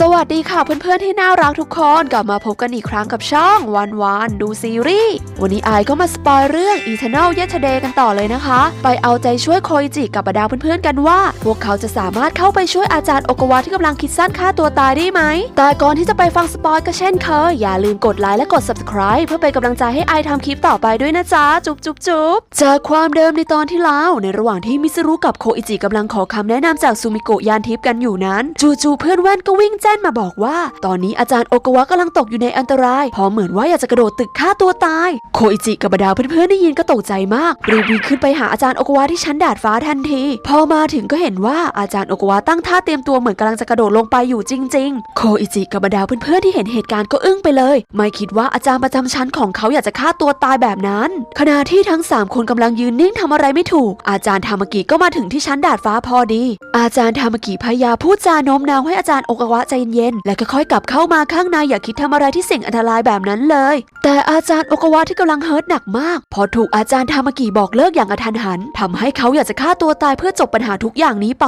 สวัสดีค่ะเพื่อนๆที่น่ารักทุกคนกลับมาพบกันอีกครั้งกับช่องวันวันดูซีรีส์วันนี้ไอก็มาสปอยเรื่อง Eternal Yesterday กันต่อเลยนะคะ ไปเอาใจช่วยโคอิจิกับบรรดาเพื่อนๆกันว่า พวกเขาจะสามารถเข้าไปช่วยอาจารย์โอกาวะที่กำลังคิดสั้นฆ่าตัวตายได้ไหม แต่ก่อนที่จะไปฟังสปอยก็เช่นเคยอย่าลืมกดไลค์และกด subscribe เพื่อเป็นกำลังใจให้ไอายทำคลิปต่อไปด้วยนะจ๊ะจุ๊บจุ๊บจุ๊บจากความเดิมในตอนที่แล้วในระหว่างที่มิสรุกับโคอิจิกำลังขอคำแนะนำจากซูมิโกะยานทิพย์กันอยู่นั้น จู่ๆเพื่อนแว่นก็วิ่งแจ้นมาบอกว่า ตอนนี้อาจารย์โอกาวะกำลังตกอยู่ในอันตรายเพอเหมือนว่าอยากจะกระโดดตึกฆ่าตัวตาย โคอิจิกับบรรดาเพื่อนๆได้ยินก็ตกใจมากรีบวิ่งขึ้นไปหาอาจารย์โอกาวะที่ชั้นดาดฟ้าทันที พอมาถึงก็เห็นว่าอาจารย์โอกาวะตั้งท่าเตรียมตัวเหมือนกำลังจะกระโดดลงไปอยู่จริง ๆ โคอิจิกับบรรดาเพื่อนๆที่เห็นเหตุการณ์ก็อึ้งไปเลย ไม่คิดว่าอาจารย์ประจำชั้นของเขาอยากจะฆ่าตัวตายแบบนั้น ขณะที่ทั้งสามคนกำลังยืนนิ่งทำอะไรไม่ถูก อาจารย์ธรรมกิก็มาถึงที่ชั้นดาดฟ้าพอดี อาจารย์ธรรมกิพยายามพูดจาโน้มน้าวให้อาจารย์โอกาวะใจเย็นๆและค่อยๆกลับเข้ามาข้างในอย่าคิดทำอะไรที่เสี่ยงอันตรายแบบนั้นเลย แต่อาจารย์โอกาวะที่กำลังเฮิร์ตหนักมาก พอถูกอาจารย์ธรรมกิบอกเลิกอย่างกระทันหันทำให้เขาอยากจะฆ่าตัวตายเพื่อจบปัญหาทุกอย่างนี้ไป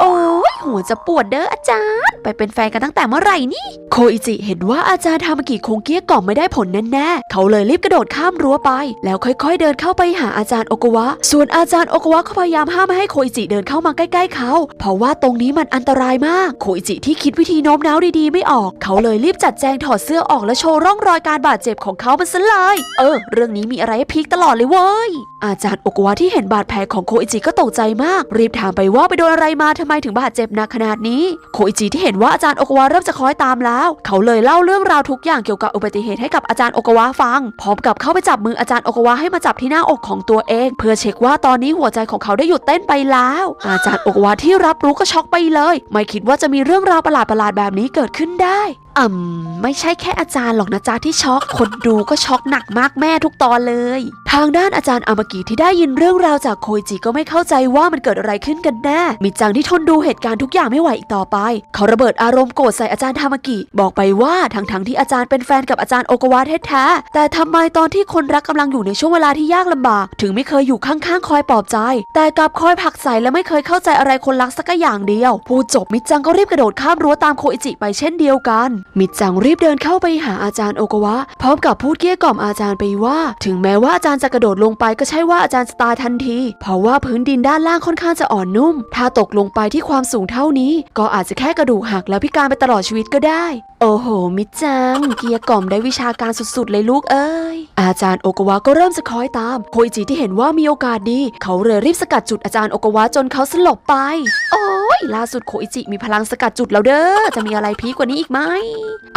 โอ้ยหัวจะปวดเด้ออาจารย์ ไปเป็นแฟนกันตั้งแต่เมื่อไหร่นี่ โคอิจิเห็นว่าอาจารย์ธรรมกิคงเกลี้ยกล่อมไม่ได้ผลแน่ๆเขาเลยรีบกระโดดข้ามรั้วไป แล้วค่อยๆ เดินเข้าไปหาอาจารย์โอกาวะ ส่วนอาจารย์โอกาวะก็พยายามห้ามไม่ให้โคอิจิเดินเข้ามาใกล้ ๆเขา เพราะว่าตรงนี้มันอันตรายมาก โคอิจิที่คิดวิธีโน้มน้าวดีๆไม่ออก เขาเลยรีบจัดแจงถอดเสื้อออกและโชว์ร่องรอยการบาดเจ็บของเขามันซะเลยเออ เรื่องนี้มีอะไรให้พีคตลอดเลยเว้ย อาจารย์โอกวะที่เห็นบาดแผลของโคอิจิก็ตกใจมาก รีบถามไปว่าไปโดนอะไรมาทำไมถึงบาดเจ็บหนักขนาดนี้ โคอิจิที่เห็นว่าอาจารย์โอกวะเริ่มจะคล้อยตามแล้ว เขาเลยเล่าเรื่องราวทุกอย่างเกี่ยวกับอุบัติเหตุให้กับอาจารย์โอกวะฟัง พร้อมกับเข้าไปจับมืออาจารย์โอกวะให้มาจับที่หน้าอกของตัวเอง เพื่อเช็คว่าตอนนี้หัวใจของเขาได้หยุดเต้นไปแล้ว อาจารย์โอกวะที่รับรู้ก็ช็อกไปเลย ไม่คิดว่าจะมีเรื่องราวประหลาดๆแบบนี้เกิดขึ้นได้ อืมไม่ใช่แค่อาจารย์หรอกนะจ๊ะที่ช็อก คนดูก็ช็อกหนักมากแม่ทุกตอนเลย ทางด้านอาจารย์อามากิที่ได้ยินเรื่องราวจากโคอิจิก็ไม่เข้าใจว่ามันเกิดอะไรขึ้นกันแน่ มิจังที่ทนดูเหตุการณ์ทุกอย่างไม่ไหวอีกต่อไป เขาระเบิดอารมณ์โกรธใส่อาจารย์ทามากิ บอกไปว่าทั้งทั้งๆที่อาจารย์เป็นแฟนกับอาจารย์โอกาวะแท้ๆ แต่ทำไมตอนที่คนรักกำลังอยู่ในช่วงเวลาที่ยากลำบาก ถึงไม่เคยอยู่ข้างๆคอยปลอบใจ แต่กลับคอยผักใส่และไม่เคยเข้าใจอะไรคนรักสักอย่างเดียวพูดจบมิจังก็รีบกระโดดข้ามรั้วตามโคอิจิไปเช่นเดียวกันมิจังรีบเดินเข้าไปหาอาจารย์โอกวะ พร้อมกับพูดเกลี้ยกล่อมอาจารย์ไปว่า ถึงแม้ว่าอาจารย์จะกระโดดลงไปก็ใช่ว่าอาจารย์จะตายทันที เพราะว่าพื้นดินด้านล่างค่อนข้างจะอ่อนนุ่ม ถ้าตกลงไปที่ความสูงเท่านี้ ก็อาจจะแค่กระดูกหักแล้วพิการไปตลอดชีวิตก็ได้ โอ้โห มิจัง เกียกล่อมได้วิชาการสุดๆ เลยลูกเอ้ย อาจารย์โอกวะก็เริ่มจะคอยตาม โคอิจิที่เห็นว่ามีโอกาสดี เขาเลยรีบสกัดจุดอาจารย์โอกวะจนเขาสลบไป โอ้ ล่าสุดโคอิจิมีพลังสกัดจุดแล้วเด้อ จะมีอะไรพีกว่านี้อีกไหม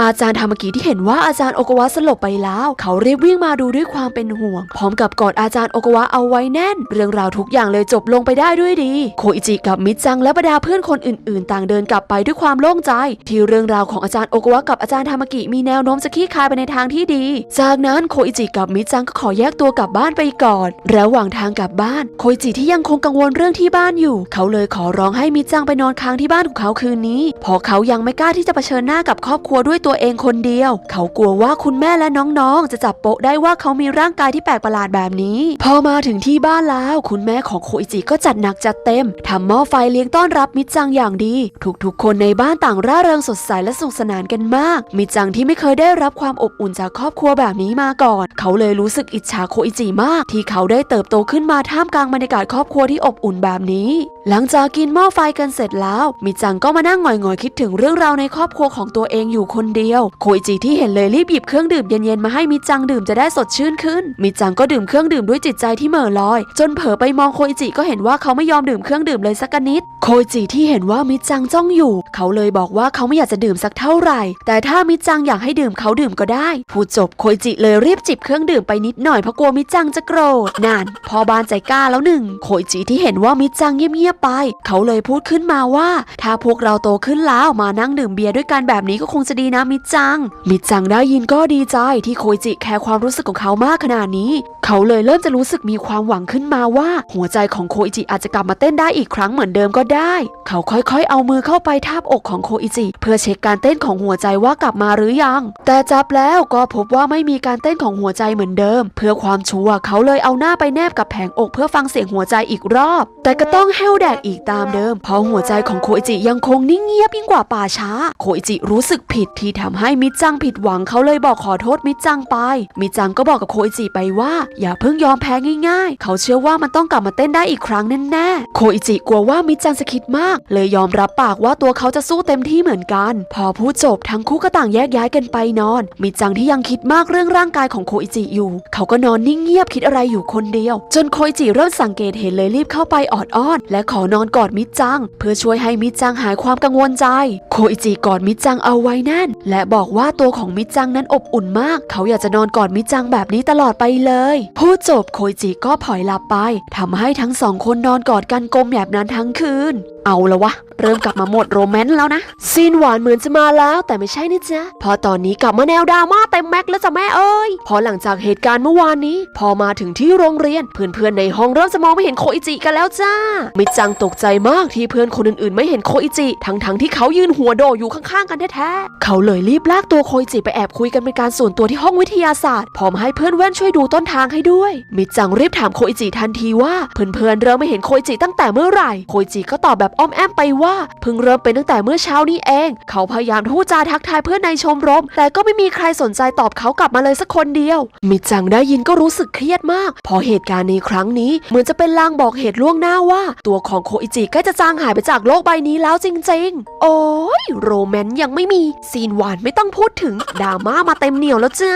อาจารย์ทามากิที่เห็นว่าอาจารย์โอกวะสลบไปแล้ว เขารีบวิ่งมาดูด้วยความเป็นห่วง พร้อมกับกอดอาจารย์โอกวะเอาไว้แน่น เรื่องราวทุกอย่างเลยจบลงไปได้ด้วยดี โคอิจิกับมิจังและบรรดาเพื่อนคนอื่นๆ ต่างเดินกลับไปด้วยความโล่งใจ ที่เรื่องราวของอาจารย์โอกวะกับอาจารย์ทามากิมีแนวโน้มจะคลี่คลายไปในทางที่ดี จากนั้นโคอิจิกับมิจังก็ขอแยกตัวกลับบ้านไปก่อน ระหว่างทางกลับบ้าน โคอิจิที่ยังคงกังวลเรื่องที่บ้านอยู่ เขาเลยขอร้องให้มิจังไปนนอนค้างที่บ้านของเขาคืนนี้เพราะเขายังไม่กล้าที่จะเผชิญหน้ากับครอบครัวด้วยตัวเองคนเดียว เขากลัวว่าคุณแม่และน้องๆ จะจับโปะได้ว่าเขามีร่างกายที่แปลกประหลาดแบบนี้ พอมาถึงที่บ้านแล้ว คุณแม่ของโคอิจิก็จัดหนักจัดเต็มทำหม้อไฟเลี้ยงต้อนรับมิจังอย่างดี ทุกๆ คนในบ้านต่างร่าเริงสดใสและสนุกสนานกันมาก มิจังที่ไม่เคยได้รับความอบอุ่นจากครอบครัวแบบนี้มาก่อน เขาเลยรู้สึกอิจฉาโคอิจิมาก ที่เขาได้เติบโตขึ้นมาท่ามกลางบรรยากาศครอบครัวที่อบอุ่นแบบนี้ หลังจากกินหม้อไฟกันเสร็จแล้ว มิจังก็มานั่งหงอยๆคิดถึงเรื่องราวในครอบครัวของตัวเองอยู่คนเดียว โคอิจิที่เห็นเลยรีบหยิบเครื่องดื่มเย็นๆมาให้มิจังดื่มจะได้สดชื่นขึ้น มิจังก็ดื่มเครื่องดื่มด้วยจิตใจที่เหม่อลอย จนเผลอไปมองโคอิจิก็เห็นว่าเขาไม่ยอมดื่มเครื่องดื่มเลยสักนิด โคอิจิที่เห็นว่ามิจังจ้องอยู่ เขาเลยบอกว่าเขาไม่อยากจะดื่มสักเท่าไหร่ แต่ถ้ามิจังอยากให้ดื่มเขาดื่มก็ได้ พูดจบโคอิจิเลยรีบจิบเครื่องดื่มไปนิดหน่อยเพราะกลัวมิจังจะโกรธนั่นพอบานใจกล้าแล้วหนึ่งโคอิจิที่เห็นว่ามิจังเงียบๆไป เขาเลยพูดขึ้นมาว่า ถ้าพวกเราโตขึ้นแล้วมานั่งดื่มเบียร์ด้วยกันแบบนี้ก็คงจะดีนะมิจัง มิจังได้ยินก็ดีใจที่โคอิจิแคร์ความรู้สึกของเขามากขนาดนี้ เขาเลยเริ่มจะรู้สึกมีความหวังขึ้นมาว่า หัวใจของโคอิจิอาจจะกลับมาเต้นได้อีกครั้งเหมือนเดิมก็ได้ เขาค่อยๆ เอามือเข้าไปทาบอกของโคอิจิ เพื่อเช็คการเต้นของหัวใจว่ากลับมาหรือยัง แต่จับแล้วก็พบว่าไม่มีการเต้นของหัวใจเหมือนเดิม เพื่อความชัวร์เขาเลยเอาหน้าไปแนบกับแผงอกเพื่อฟังเสียงหัวใจอีกรอบ แต่ก็ต้องแห้วแดกอีกตามเดิมเพราะหัวใจของโคอิจิยังคงนิ่งเงียบยิ่งกว่าป่าช้า โคอิจิรู้สึกผิดที่ทำให้มิจังผิดหวังเขาเลยบอกขอโทษมิจังไป มิจังก็บอกกับโคอิจิไปว่า อย่าเพิ่งยอมแพ้ง่ายๆ เขาเชื่อว่ามันต้องกลับมาเต้นได้อีกครั้งแน่ๆโคอิจิกลัวว่ามิจังจะคิดมาก เลยยอมรับปากว่าตัวเขาจะสู้เต็มที่เหมือนกัน พอพูดจบทั้งคู่ก็ต่างแยกย้ายกันไปนอน มิจังที่ยังคิดมากเรื่องร่างกายของโคอิจิอยู่ เขาก็นอนนิ่งเงียบคิดอะไรอยู่คนเดียว จนโคอิจิเริ่มสังเกตเห็นเลยรีบเข้าไปออดอ้อน และขอนอนกอดมิจังเพื่อช่วยให้มิจังหายความกังวลใจ โคอิจิกอดมิจังเอาไว้แน่น และบอกว่าตัวของมิจังนั้นอบอุ่นมาก เขาอยากจะนอนกอดมิจังแบบนี้ตลอดไปเลยพูดจบโคอิจิก็ผลอยหลับไปทำให้ทั้งสองคนนอนกอดกันกลมแบบนั้นทั้งคืน เอาและววะ เริ่มกลับมาหมดโรแมนต์แล้วนะ ซีนหวานเหมือนจะมาแล้วแต่ไม่ใช่นะจ๊ะพอตอนนี้กลับมาแนวดราม่าเต็มแม็กแล้วจ้ะแม่เอ้ย พอหลังจากเหตุการณ์เมื่อวานนี้ พอมาถึงที่โรงเรียน เพื่อนๆในห้องเริ่มจะมองไม่เห็นโคอิจิกันแล้วจ้า มิจังตกใจมากที่เพื่อนคนอื่นๆ ไม่เห็นโคอิจิ ทั้งๆที่เขายืนหัวโดอยู่ข้างๆกันแท้ๆเขาเลยรีบลากตัวโคอิจิไปแอบคุยกันเป็นการส่วนตัวที่ห้องวิทยาศาสตร์พร้อมให้เพื่อนแว่นช่วยดูต้นทางให้ด้วย มิจังรีบถามโคอิจิทันทีว่าเพื่อนๆเริ่มไม่เห็นโคอิจิตั้งแต่เมื่อไหร่โคอิจิก็ตอบแบบอ้อมแอมไปว่าเพิ่งเริ่มเป็นตั้งแต่เมื่อเช้านี้เอง เขาพยายามพูดจาทักทายเพื่อนในชมรม แต่ก็ไม่มีใครสนใจตอบเขากลับมาเลยสักคนเดียว มิจังได้ยินก็รู้สึกเครียดมากเพอเหตุการณ์ในครั้งนี้เหมือนจะเป็นลางบอกเหตุล่วงหน้าว่า ตัวของโคอิจิใกล้จะจางหายไปจากโลกใบนี้แล้วจริง ๆ โอ้ยโรแมนต์ยังไม่มีซีนหวานไม่ต้องพูดถึงดราม่ามาเต็มเหนียวแล้วจ้า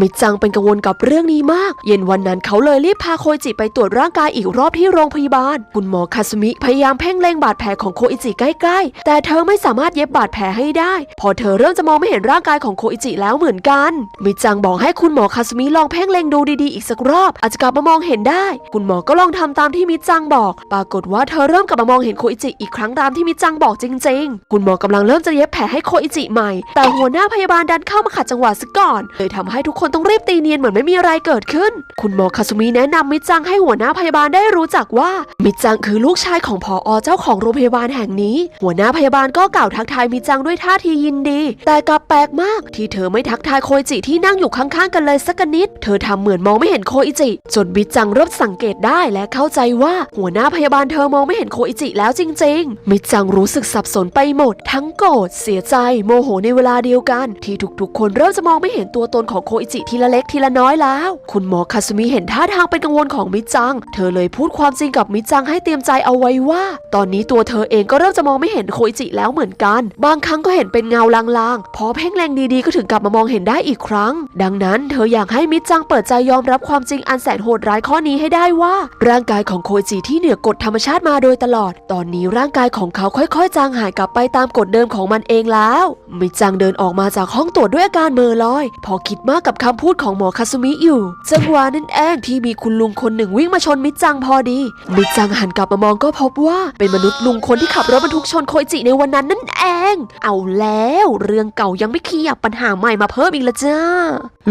มิจังเป็นกังวลกับเรื่องนี้มาก เย็นวันนั้นเขาเลยรีบพาโคอิจิไปตรวจร่างกายอีกรอบที่โรงพยาบาล คุณหมอคาซุมิพยายามเพ่งเล็งบาดแผลของโคอิจิใกล้ๆ แต่เธอไม่สามารถเย็บบาดแผลให้ได้ พอเธอเริ่มจะมองไม่เห็นร่างกายของโคอิจิแล้วเหมือนกันมิจังบอกให้คุณหมอคาซุมิลองเพ่งเล็งดูดีๆอีกสักรอบ อาจจะกลับมามองเห็นได้ คุณหมอก็ลองทำตามที่มิจังบอก ปรากฏว่าเธอเริ่มกลับมามองเห็นโคอิจิอีกครั้งตามที่มิจังบอกจริง ๆ คุณหมอกำลังเริ่มจะเย็บแผลให้โคอิจิใหม่ แต่หัวหน้าพยาบาลดันเข้ามาขัดจังหวะซะก่อนเลยทำให้ทุกคนต้องรีบตีเนียนเหมือนไม่มีอะไรเกิดขึ้น คุณหมอคาซุมิแนะนำมิจังให้หัวหน้าพยาบาลได้รู้จักว่ามิจังคือลูกชายของผอเจ้าของโรงพยาบาลแห่งนี้ หัวหน้าพยาบาลก็กล่าวทักทายมิจังด้วยท่าทียินดี แต่กลับแปลกมาก ที่เธอไม่ทักทายโคอิจิที่นั่งอยู่ข้างๆกันเลยสักนิด เธอทำเหมือนมองไม่เห็นโคอิจิ จนมิจังเริ่มสังเกตได้และเข้าใจว่าหัวหน้าพยาบาลเธอมองไม่เห็นโคอิจิแล้วจริง ๆ มิจังรู้สึกสับสนไปหมด ทั้งโกรธเสียใจโมโหในเวลาเดียวกัน ที่ทุกๆ คนเริ่มจะมองไม่เห็นตัวตนของโคอิจิทีละเล็กทีละน้อยแล้ว คุณหมอคาซุมิเห็นท่าทางเป็นกังวลของมิจัง เธอเลยพูดความจริงกับมิจังให้เตรียมใจเอาไว้ว่า ตอนอนนี้ตัวเธอเองก็เริ่มจะมองไม่เห็นโคจิแล้วเหมือนกัน บางครั้งก็เห็นเป็นเงาลางๆ พอเพ่งแรงดีๆก็ถึงกลับมามองเห็นได้อีกครั้ง ดังนั้นเธออยากให้มิจังเปิดใจยอมรับความจริงอันแสนโหดร้ายข้อนี้ให้ได้ว่า ร่างกายของโคจิที่เหนือกฎธรรมชาติมาโดยตลอด ตอนนี้ร่างกายของเขาค่อยๆ จางหายกลับไปตามกฎเดิมของมันเองแล้วมิจังเดินออกมาจากห้องตรวจด้วยอาการเมอลอย พอคิดมากกับคำพูดของหมอคาซุมิอยู่ จังหวะนั้นเองที่มีคุณลุงคนหนึ่งวิ่งมาชนมิจังพอดี มิจังหันกลับมามองก็พบว่าเป็นมนุษย์ลุงคนที่ขับรถบรรทุกชนโคจิในวันนั้นนั่นเอง เอาแล้วเรื่องเก่ายังไม่เคลียร์ปัญหาใหม่มาเพิ่มอีกละจ้า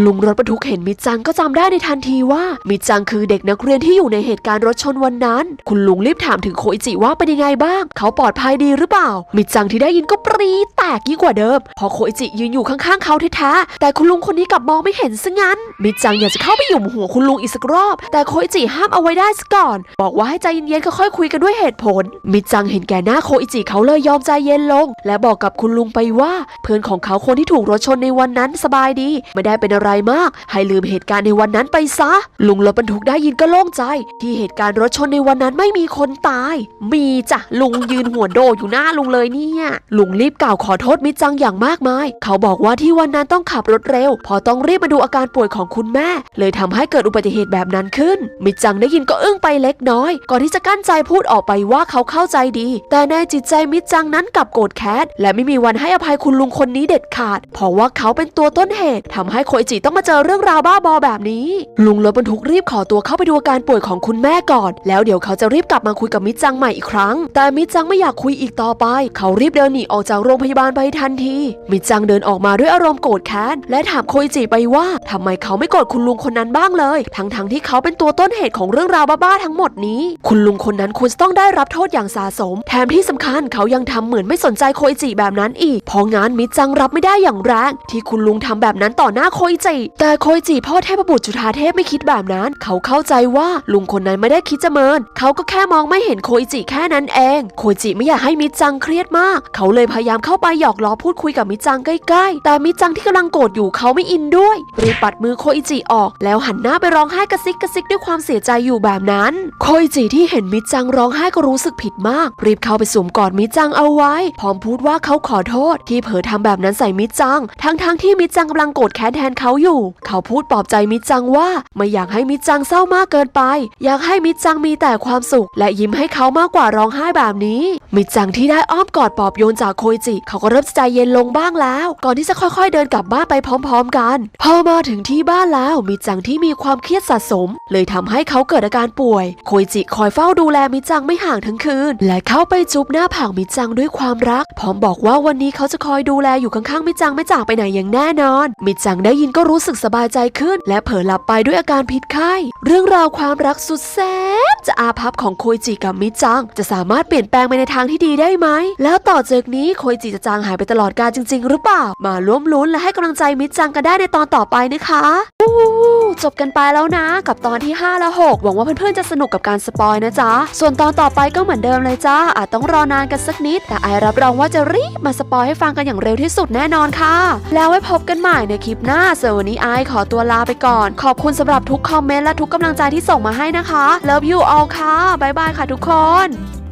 ลุงรถบรรทุกเห็นมิจังก็จำได้ในทันทีว่ามิจังคือเด็กนักเรียนที่อยู่ในเหตุการณ์รถชนวันนั้น คุณลุงรีบถามถึงโคจิว่าเป็นยังไงบ้าง เขาปลอดภัยดีหรือเปล่า มิจังที่ได้ยินก็ปรีแตกยิ่งกว่าเดิม พอโคจิยืนอยู่ข้างๆเขาแท้ๆแต่คุณลุงคนนี้กลับมองไม่เห็นซะงั้น มิจังอยากจะเข้าไปหยุมหัวคุณลุงอีกสักรอบ แต่โคจิห้ามเอาไว้ได้ซะก่อน บอกว่าให้ใจเย็นๆค่อยๆคุยกันด้วยเหตุผลมิจังเห็นแก่หน้าโคอิจิเขาเลยยอมใจเย็นลง และบอกกับคุณลุงไปว่า เพื่อนของเขาคนที่ถูกรถชนในวันนั้นสบายดี ไม่ได้เป็นอะไรมาก ให้ลืมเหตุการณ์ในวันนั้นไปซะ ลุงรถบรรทุกได้ยินก็โล่งใจ ที่เหตุการณ์รถชนในวันนั้นไม่มีคนตาย มีจ้ะลุงยืนหัวโดอยู่หน้าลุงเลยเนี่ย ลุงรีบกล่าวขอโทษมิจังอย่างมากมาย เขาบอกว่าที่วันนั้นต้องขับรถเร็ว พอต้องรีบมาดูอาการป่วยของคุณแม่ เลยทำให้เกิดอุบัติเหตุแบบนั้นขึ้นมิจังได้ยินก็อึ้งไปเล็กน้อยก่อนที่จะกั้นใจพูดออกไปว่าเขาเข้าใจดี แต่ในจิตใจมิจังนั้นกลับโกรธแค้นและไม่มีวันให้อภัยคุณลุงคนนี้เด็ดขาด เพราะว่าเขาเป็นตัวต้นเหตุทำให้โคจิต้องมาเจอเรื่องราวบ้าบอแบบนี้ ลุงรถบรรทุกรีบขอตัวเข้าไปดูอาการป่วยของคุณแม่ก่อน แล้วเดี๋ยวเขาจะรีบกลับมาคุยกับมิจังใหม่อีกครั้ง แต่มิจังไม่อยากคุยอีกต่อไป เขารีบเดินหนีออกจากโรงพยาบาลไปทันที มิจังเดินออกมาด้วยอารมณ์โกรธแค้นและถามโคจิไปว่าทำไมเขาไม่โกรธคุณลุงคนนั้นบ้างเลย ทั้งๆที่เขาเป็นตัวต้นเหตุของเรื่องราวบ้าๆทั้งหมดนี้ คุณลุงคนนั้นควรจะต้องได้รับโทษอย่างสะสม แถมที่สำคัญเขายังทำเหมือนไม่สนใจโคอิจิแบบนั้นอีกเพราะงั้นมิจังรับไม่ได้อย่างแรง ที่คุณลุงทำแบบนั้นต่อหน้าโคอิจิ แต่โคอิจิพ่อเทพบุตรจุฑาเทพไม่คิดแบบนั้น เขาเข้าใจว่าลุงคนนั้นไม่ได้คิดจะเมิน เขาก็แค่มองไม่เห็นโคอิจิแค่นั้นเอง โคอิจิไม่อยากให้มิจังเครียดมาก เขาเลยพยายามเข้าไปหยอกล้อพูดคุยกับมิจังใกล้ๆ แต่มิจังที่กำลังโกรธอยู่เขาไม่อินด้วยรีบปัดมือโคอิจิออก แล้วหันหน้าไปร้องไห้กระซิกกระซิกด้วยความเสียใจอยู่แบบนั้น โคอิจิที่เห็นมิจังร้องไห้ก็รู้สึกผิดมาก รีบเข้าไปสวมกอดมิจังเอาไว้ พร้อมพูดว่าเขาขอโทษ ที่เผลอทำแบบนั้นใส่มิจัง ทั้งๆที่มิจังกำลังโกรธแค้นแทนเขาอยู่ เขาพูดปลอบใจมิจังว่าไม่อยากให้มิจังเศร้ามากเกินไป อยากให้มิจังมีแต่ความสุข และยิ้มให้เขามากกว่าร้องไห้แบบนี้ มิจังที่ได้อ้อมกอดปลอบโยนจากโคอิจิ เขาก็เริ่มใจเย็นลงบ้างแล้ว ก่อนที่จะค่อยๆเดินกลับบ้านไปพร้อม ๆ กัน พอมาถึงที่บ้านแล้วมิจังที่มีความเครียดสะสม เลยทำให้เขาเกิดอาการป่วย โคอิจิคอยเฝ้าดูแลมิจังไม่ห่างทั้งคืนและเข้าไปจุบหน้าผากมิจังด้วยความรัก พร้อมบอกว่าวันนี้เขาจะคอยดูแลอยู่ข้างๆมิจังไม่จากไปไหนอย่างแน่นอน มิจังได้ยินก็รู้สึกสบายใจขึ้น และเผลอหลับไปด้วยอาการพิษไข้ เรื่องราวความรักสุดแสบจะอาภัพของโคอิจิกับมิจัง จะสามารถเปลี่ยนแปลงไปในทางที่ดีได้ไหม แล้วต่อจากนี้โคอิจิจะจางหายไปตลอดกาลจริง ๆ หรือเปล่า มาร่วมลุ้นและให้กำลังใจมิจังกันได้ในตอนต่อไปนะคะจบกันไปแล้วนะ กับตอนที่ 5 และ 6 หวังว่าเพื่อนๆจะสนุกกับการสปอยนะจ๊ะ ส่วนตอนต่อไปก็เหมือนเดิมเลยจ้า อาจต้องรอนานกันสักนิด แต่ไอรับรองว่าจะรีบมาสปอยให้ฟังกันอย่างเร็วที่สุดแน่นอนค่ะ แล้วไว้พบกันใหม่ในคลิปหน้าส่วนวันนี้ไอขอตัวลาไปก่อน ขอบคุณสำหรับทุกคอมเมนต์และทุกกำลังใจที่ส่งมาให้นะคะ Love you all ค่ะบ๊ายบายค่ะทุกคน